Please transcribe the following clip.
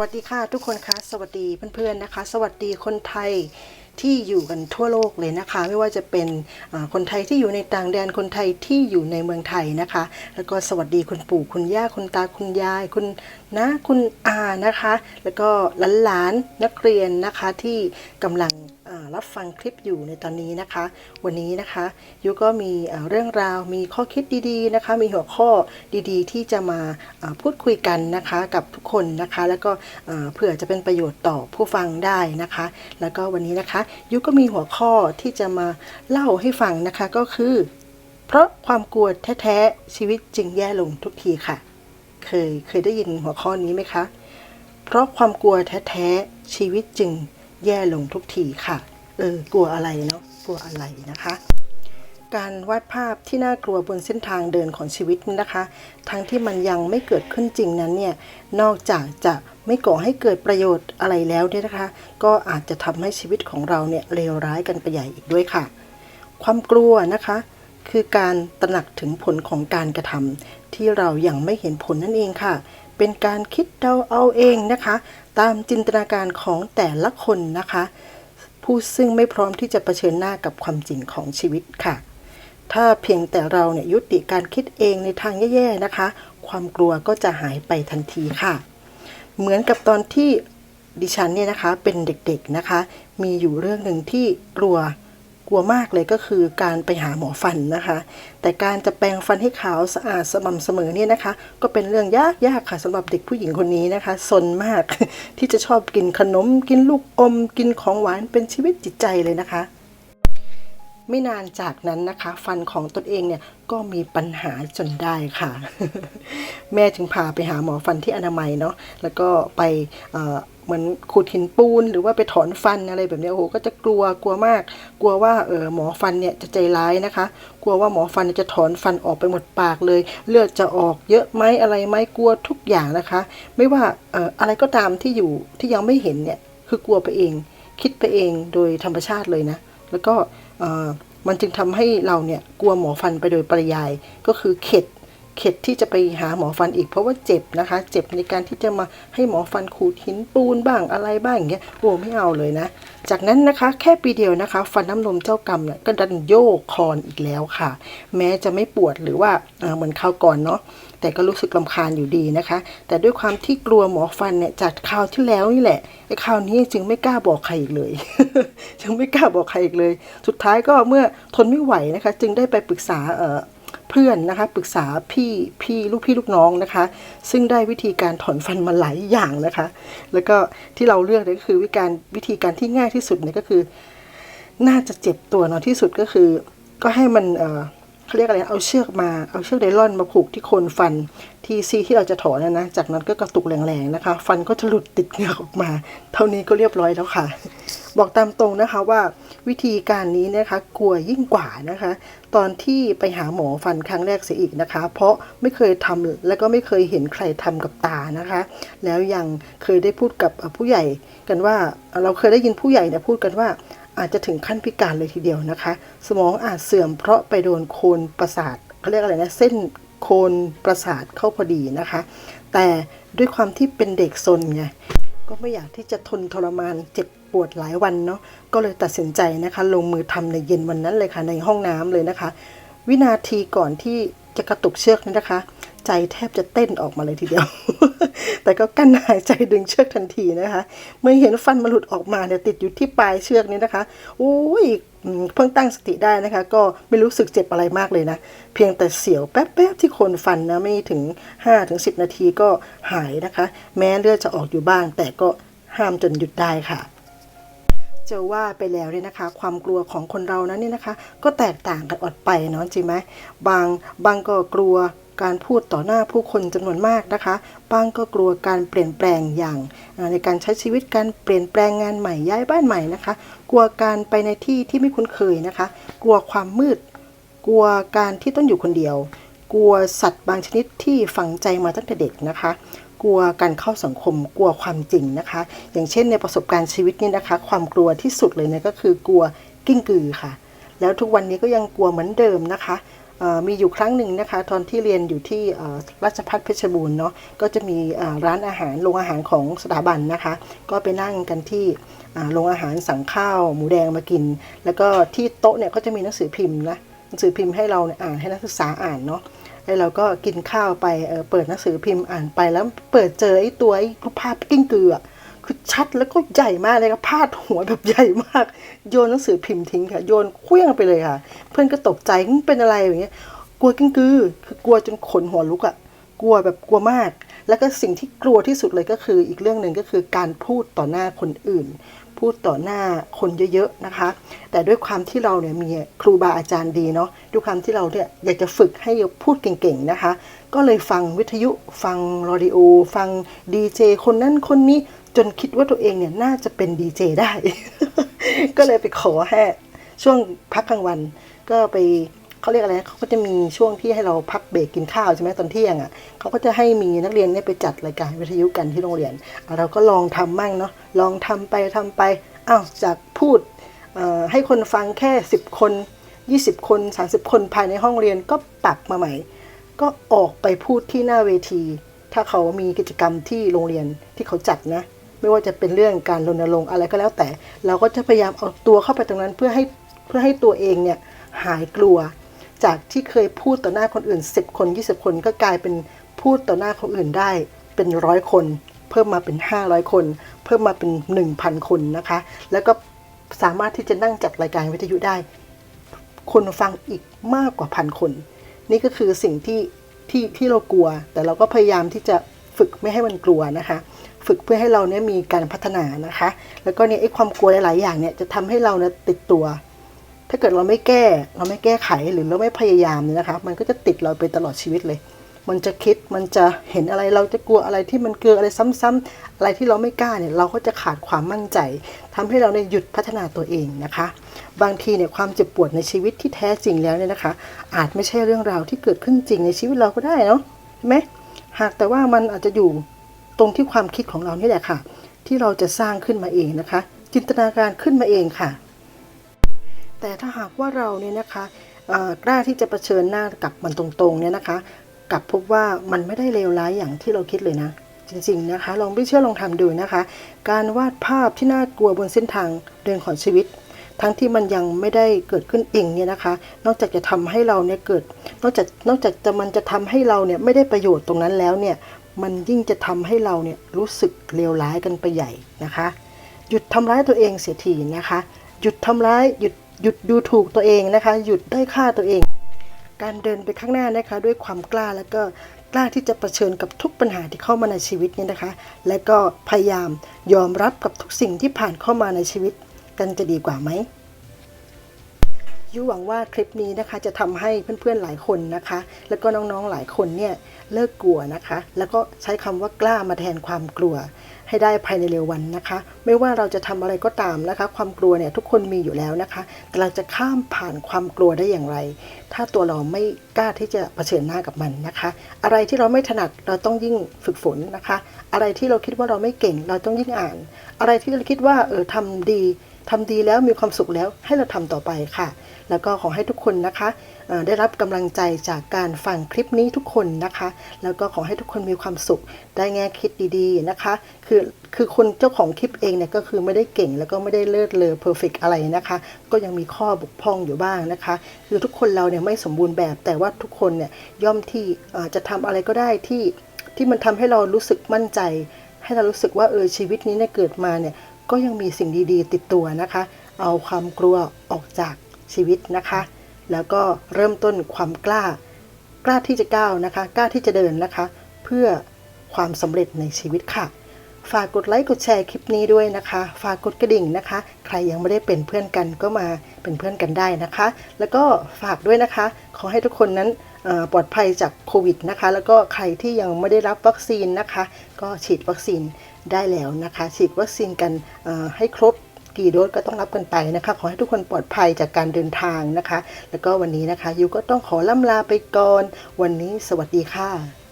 วัสดีค่ะทุกคนคะสวัสดีเพื่อนๆนะคะ สวัสดีคนไทยที่อยู่กันทั่วโลกเลยนะคะ ไม่ว่าจะเป็นคนไทยที่อยู่ในต่างแดนคนไทยที่อยู่ในเมืองไทยนะคะ แล้วก็สวัสดีคุณปู่คุณย่าคุณตาคุณยาย คุณนะคุณอานะคะ แล้วก็หลานๆนักเรียนนะคะที่กำลัง รับฟังคลิปอยู่ในตอนนี้นะคะ วันนี้นะคะยุก็มีเรื่องราวมีข้อคิดดีๆนะคะ มีหัวข้อดีๆ ที่จะมาพูดคุยกันนะคะกับทุกคนนะคะ แล้วก็เผื่อจะเป็นประโยชน์ต่อผู้ฟังได้นะคะ แล้วก็วันนี้นะคะยุก็มีหัวข้อที่จะมาเล่าให้ฟังนะคะก็คือ เพราะความกลัวแท้ๆชีวิตจึงแย่ลงทุกทีค่ะ เคยเคยได้ยินหัวข้อนี้ไหมคะเพราะความกลัวแท้ๆชีวิตจึงแย่ลงทุกทีค่ะ เออกลัวอะไรเนาะกลัวอะไรนะคะ การวาดภาพที่น่ากลัวบนเส้นทางเดินของชีวิตนะคะ ทั้งที่มันยังไม่เกิดขึ้นจริงนั้นเนี่ยนอกจากจะไม่ก่อให้เกิดประโยชน์อะไรแล้วเนี่ยนะคะ ก็อาจจะทำให้ชีวิตของเราเนี่ยเลวร้ายกันไปใหญ่อีกด้วยค่ะ ความกลัวนะคะ คือการตระหนักถึงผลของการกระทำที่เรายัางไม่เห็นผลนั่นเองค่ะ เป็นการคิดเดาเอาเองนะคะ ตามจินตนาการของแต่ละคนนะคะ ผู้ซึ่งไม่พร้อมที่จะเผชิญหน้ากับความจริงของชีวิตค่ะ ถ้าเพียงแต่เราเนี่ยยุติการคิดเองในทางแย่ๆนะคะ ความกลัวก็จะหายไปทันทีค่ะ เหมือนกับตอนที่ดิฉันเนี่ยนะคะเป็นเด็กๆนะคะ มีอยู่เรื่องหนึ่งที่กลัว กลัวมากเลยก็คือการไปหาหมอฟันนะคะ แต่การจะแปรงฟันให้ขาวสะอาดสม่ำเสมอเนี่ยนะคะ ก็เป็นเรื่องยากยากค่ะสำหรับเด็กผู้หญิงคนนี้นะคะซนมากที่จะชอบกินขนมกินลูกอม กินของหวานเป็นชีวิตจิตใจเลยนะคะ ไม่นานจากนั้นนะคะ ฟันของตนเองเนี่ยก็มีปัญหาจนได้ค่ะ แม่จึงพาไปหาหมอฟันที่อนามัยเนาะแล้วก็ไป เหมือนขูดหินปูนหรือว่าไปถอนฟันอะไรแบบนี้โอ้โหก็จะกลัวกลัวมาก กลัวว่าเออหมอฟันเนี่ยจะใจร้ายนะคะ กลัวว่าหมอฟันจะถอนฟันออกไปหมดปากเลย เลือดจะออกเยอะไหมอะไรไหมกลัวทุกอย่างนะคะ ไม่ว่าเอออะไรก็ตามที่อยู่ที่ยังไม่เห็นเนี่ยคือกลัวไปเอง คิดไปเองโดยธรรมชาติเลยนะ แล้วก็เออมันจึงทำให้เราเนี่ยกลัวหมอฟันไปโดยปริยายก็คือเข็ด เข็ดที่จะไปหาหมอฟันอีกเพราะว่าเจ็บนะคะ เจ็บในการที่จะมาให้หมอฟันขูดหินปูนบ้างอะไรบ้างอย่างเงี้ยโอ้ไม่เอาเลยนะ จากนั้นนะคะแค่ปีเดียวนะคะ ฟันน้ำนมเจ้ากรรมเนี่ยก็ดันโยกคอนอีกแล้วค่ะ แม้จะไม่ปวดหรือว่าเหมือนคราวก่อนเนาะแต่ก็รู้สึกลำคาญอยู่ดีนะคะ แต่ด้วยความที่กลัวหมอฟันเนี่ยจากคราวที่แล้วนี่แหละไอ้คราวนี้จึงไม่กล้าบอกใครอีกเลย จึงไม่กล้าบอกใครอีกเลย สุดท้ายก็เมื่อทนไม่ไหวนะคะ จึงได้ไปปรึกษาเอ่อ พื่อนนะคะ ปรึกษาพี่พี่ลูกพี่ลูกน้องนะคะ ซึ่งได้วิธีการถอนฟันมาหลายอย่างนะคะ แล้วก็ที่เราเลือกเนี่ยก็คือวิการวิธีการที่ง่ายที่สุดเนี่ยก็คือ น่าจะเจ็บตัวน้อยที่สุดก็คือ ก็ให้มันเออ เขาเรียกอะไรเอาเชือกมาเอาเชือกไดลอนมาผูกที่โคนฟันที่ซีที่เราจะถอนนะ จากนั้นก็กระตุกแรงๆนะคะ ฟันก็จะหลุดติดเหงือกออกมา เท่านี้ก็เรียบร้อยแล้วค่ะ บอกตามตรงนะคะว่าวิธีการนี้นะคะกลัวยิ่งกว่านะคะ ตอนที่ไปหาหมอฟันครั้งแรกเสียอีกนะคะ เพราะไม่เคยทำและก็ไม่เคยเห็นใครทำกับตานะคะ แล้วยังเคยได้พูดกับผู้ใหญ่กันว่าเราเคยได้ยินผู้ใหญ่เนี่ยพูดกันว่า อาจจะถึงขั้นพิการเลยทีเดียวนะคะ สมองอาจเสื่อมเพราะไปโดนโคนประสาทเขาเรียกอะไรนะเส้นโคนประสาทเข้าพอดีนะคะ แต่ด้วยความที่เป็นเด็กซนไงก็ไม่อยากที่จะทนทรมานเจ็บปวดหลายวันเนาะก็เลยตัดสินใจนะคะ ลงมือทำในเย็นวันนั้นเลยค่ะในห้องน้ำเลยนะคะ วินาทีก่อนที่จะกระตุกเชือกนี่นะคะ ใจแทบจะเต้นออกมาเลยทีเดียว แต่ก็กั้นหายใจดึงเชือกทันทีนะคะ เมื่อเห็นฟันมันหลุดออกมาเนี่ยติดอยู่ที่ปลายเชือกนี้นะคะโอ้ยอืมเพิ่งตั้งสติได้นะคะ ก็ไม่รู้สึกเจ็บอะไรมากเลยนะ เพียงแต่เสียวแป๊บๆที่โคนฟันนะไม่ถึง 5-10 นาทีก็หายนะคะ แม้เลือดจะออกอยู่บ้าง แต่ก็ห้ามจนหยุดได้ค่ะจะว่าไปแล้วเนี่ยนะคะ ความกลัวของคนเรานั้นเนี่ยนะคะ ก็แตกต่างกันออกไปเนาะจริงไหมบางบางก็กลัว การพูดต่อหน้าผู้คนจำนวนมากนะคะบางก็กลัวการเปลี่ยนแปลงอย่างในการใช้ชีวิตการเปลี่ยนแปลงงานใหม่ย้ายบ้านใหม่นะคะ กลัวการไปในที่ที่ไม่คุ้นเคยนะคะ กลัวความมืด กลัวการที่ต้องอยู่คนเดียว กลัวสัตว์บางชนิดที่ฝังใจมาตั้งแต่เด็กนะคะกลัวการเข้าสังคมกลัวความจริงนะคะ อย่างเช่นในประสบการณ์ชีวิตนี่นะคะ ความกลัวที่สุดเลยเนี่ยก็คือกลัวกิ้งกือค่ะ แล้วทุกวันนี้ก็ยังกลัวเหมือนเดิมนะคะ มีอยู่ครั้งหนึ่งนะคะตอนที่เรียนอยู่ที่ราชพัฒเพชรบูรณ์เนาะก็จะมีร้านอาหารโรงอาหารของสถาบันนะคะ ก็ไปนั่งกันที่โรงอาหารสั่งข้าวหมูแดงมากิน แล้วก็ที่โต๊ะเนี่ยก็จะมีหนังสือพิมพ์นะหนังสือพิมพ์ให้เราเนี่ยอ่านให้นักศึกษาอ่านเนาะแล้วเราก็กินข้าวไปเเปิดหนังสือพิมพ์อ่านไปแล้วเปิดเจอไอ้ตัวไอ้รูปภาพกิ้งกือ คือชัดแล้วก็ใหญ่มากเลยค่ะพาดหัวแบบใหญ่มาก โยนหนังสือพิมพ์ทิ้งค่ะ โยนเคลื่องไปเลยค่ะ เพื่อนก็ตกใจมันเป็นอะไรอย่างเงี้ย กลัวกิ้งกือ คือกลัวจนขนหัวลุกอะ่ะ กลัวแบบกลัวมาก แล้วก็สิ่งที่กลัวที่สุดเลยก็คือ อีกเรื่องหนึ่งก็คือการพูดต่อหน้าคนอื่น พูดต่อหน้าคนเยอะๆนะคะ แต่ด้วยความที่เราเนี่ยมีครูบาอาจารย์ดีเนาะ ด้วยความที่เราเนี่ยอยากจะฝึกให้พูดเก่งๆนะคะ ก็เลยฟังวิทยุ ฟังรอดิโอ ฟังดีเจคนนั้นคนนี้ จนคิดว่าตัวเองเนี่ยน่าจะเป็นดีเจได้ ก็เลยไปขอให้ช่วงพักกลางวัน ก็ไปเขาเรียกอะไรเขาก็จะมีช่วงที่ให้เราพักเบรกกินข้าวใช่ไหมตอนเที่ยงอะเขาก็จะให้มีนักเรียนเนี่ยไปจัดรายการวิทยุกันที่โรงเรียน เราก็ลองทำมั่งเนาะลองทำไปทำไปอ้าวจากพูดให้คนฟังแค่ 10 คน 20 คน 30 คนภายในห้องเรียนก็ปรับมาใหม่ ก็ออกไปพูดที่หน้าเวที ถ้าเขามีกิจกรรมที่โรงเรียนที่เขาจัดนะ ไม่ว่าจะเป็นเรื่องการรณรงค์อะไรก็แล้วแต่ เราก็จะพยายามเอาตัวเข้าไปตรงนั้นเพื่อให้เพื่อให้ตัวเองเนี่ยหายกลัว จากที่เคยพูดต่อหน้าคนอื่น 10 คน 20 คนก็กลายเป็นพูดต่อหน้าคนอื่นได้เป็นร้อยคน เพิ่มมาเป็น 500 คน เพิ่มมาเป็น 1,000 คนนะคะ แล้วก็สามารถที่จะนั่งจัดรายการวิทยุได้ คนฟังอีกมากกว่าพันคน นี่ก็คือสิ่งที่ที่ที่เรากลัว แต่เราก็พยายามที่จะฝึกไม่ให้มันกลัวนะคะ ฝึกเพื่อให้เราเนี่ยมีการพัฒนานะคะ แล้วก็เนี่ยไอ้ความกลัวหลาย ๆ อย่างเนี่ยจะทำให้เราเนี่ยติดตัว ถ้าเกิดเราไม่แก้ เราไม่แก้ไขหรือเราไม่พยายามเนี่ยนะคะ มันก็จะติดเราไปตลอดชีวิตเลย มันจะคิดมันจะเห็นอะไรเราจะกลัวอะไรที่มันเกิดอะไรซ้ำๆอะไรที่เราไม่กล้าเนี่ยเราก็จะขาดความมั่นใจทำให้เราเนี่ยหยุดพัฒนาตัวเองนะคะ บางทีเนี่ยความเจ็บปวดในชีวิตที่แท้จริงแล้วเนี่ยนะคะ อาจไม่ใช่เรื่องราวที่เกิดขึ้นจริงในชีวิตเราก็ได้เนาะใช่ไหมหากแต่ว่ามันอาจจะอยู่ ตรงที่ความคิดของเรานี่แหละค่ะ ที่เราจะสร้างขึ้นมาเองนะคะ จินตนาการขึ้นมาเองค่ะ แต่ถ้าหากว่าเราเนี่ยนะคะกล้าที่จะเผชิญหน้ากับมันตรงๆเนี่ยนะคะกลับพบว่ามันไม่ได้เลวร้ายอย่างที่เราคิดเลยนะ จริงๆนะคะ ลองไม่เชื่อลองทำดูนะคะ การวาดภาพที่น่ากลัวบนเส้นทางเดินของชีวิต ทั้งที่มันยังไม่ได้เกิดขึ้นเองเนี่ยนะคะ นอกจากจะทำให้เราเนี่ยเกิด นอกจากนอกจากจะมันจะทำให้เราเนี่ยไม่ได้ประโยชน์ตรงนั้นแล้วเนี่ย มันยิ่งจะทำให้เราเนี่ยรู้สึกเลวร้ายกันไปใหญ่นะคะ หยุดทำร้ายตัวเองเสียทีนะคะ หยุดทำร้ายหยุดหยุดดูถูกตัวเองนะคะ หยุดด้อยค่าตัวเอง การเดินไปข้างหน้านะคะ ด้วยความกล้าแล้วก็กล้าที่จะะเผชิญกับทุกปัญหาที่เข้ามาในชีวิตเนี่ยนะคะ และก็พยายามยอมรับกับทุกสิ่งที่ผ่านเข้ามาในชีวิตกันจะดีกว่าไหม ยุหวังว่าคลิปนี้นะคะจะทำให้เพื่อนๆหลายคนนะคะ แล้วก็น้องๆหลายคนเนี่ยเลิกกลัวนะคะ แล้วก็ใช้คำว่ากล้ามาแทนความกลัว ให้ได้ภายในเร็ววันนะคะ ไม่ว่าเราจะทำอะไรก็ตามนะคะ ความกลัวเนี่ยทุกคนมีอยู่แล้วนะคะ แต่เราจะข้ามผ่านความกลัวได้อย่างไร ถ้าตัวเราไม่กล้าที่จะเผชิญหน้ากับมันนะคะ อะไรที่เราไม่ถนัดเราต้องยิ่งฝึกฝนนะคะ อะไรที่เราคิดว่าเราไม่เก่ง เราต้องยิ่งอ่าน อะไรที่เราคิดว่าเออทำดี ทำดีแล้วมีความสุขแล้วให้เราทำต่อไปค่ะ แล้วก็ขอให้ทุกคนนะคะได้รับกำลังใจจากการฟังคลิปนี้ทุกคนนะคะ แล้วก็ขอให้ทุกคนมีความสุขได้แง่คิดดีๆนะคะ คือคือคนเจ้าของคลิปเองเนี่ยก็คือไม่ได้เก่งแล้วก็ไม่ได้เลิศเลอเพอร์เฟกอะไรนะคะ ก็ยังมีข้อบกพร่องอยู่บ้างนะคะ คือทุกคนเราเนี่ยไม่สมบูรณ์แบบ แต่ว่าทุกคนเนี่ยย่อมที่จะทำอะไรก็ได้ที่ที่มันทำให้เรารู้สึกมั่นใจ ให้เรารู้สึกว่าเออชีวิตนี้เนี่ยเกิดมาเนี่ย ก็ยังมีสิ่งดีๆ ติดตัวนะคะ เอาความกลัวออกจากชีวิตนะคะ แล้วก็เริ่มต้นความกล้า กล้าที่จะก้าวนะคะ กล้าที่จะเดินนะคะ เพื่อความสำเร็จในชีวิตค่ะ ฝากกดไลค์กดแชร์คลิปนี้ด้วยนะคะ ฝากกดกระดิ่งนะคะ ใครยังไม่ได้เป็นเพื่อนกันก็มาเป็นเพื่อนกันได้นะคะ แล้วก็ฝากด้วยนะคะ ขอให้ทุกคนนั้น ปลอดภัยจากโควิดนะคะ แล้วก็ใครที่ยังไม่ได้รับวัคซีนนะคะ ก็ฉีดวัคซีนได้แล้วนะคะ ฉีดวัคซีนกันให้ครบกี่โดสก็ต้องรับกันไปนะคะ ขอให้ทุกคนปลอดภัยจากการเดินทางนะคะ แล้วก็วันนี้นะคะยูก็ต้องขอล่ำลาไปก่อน วันนี้สวัสดีค่ะ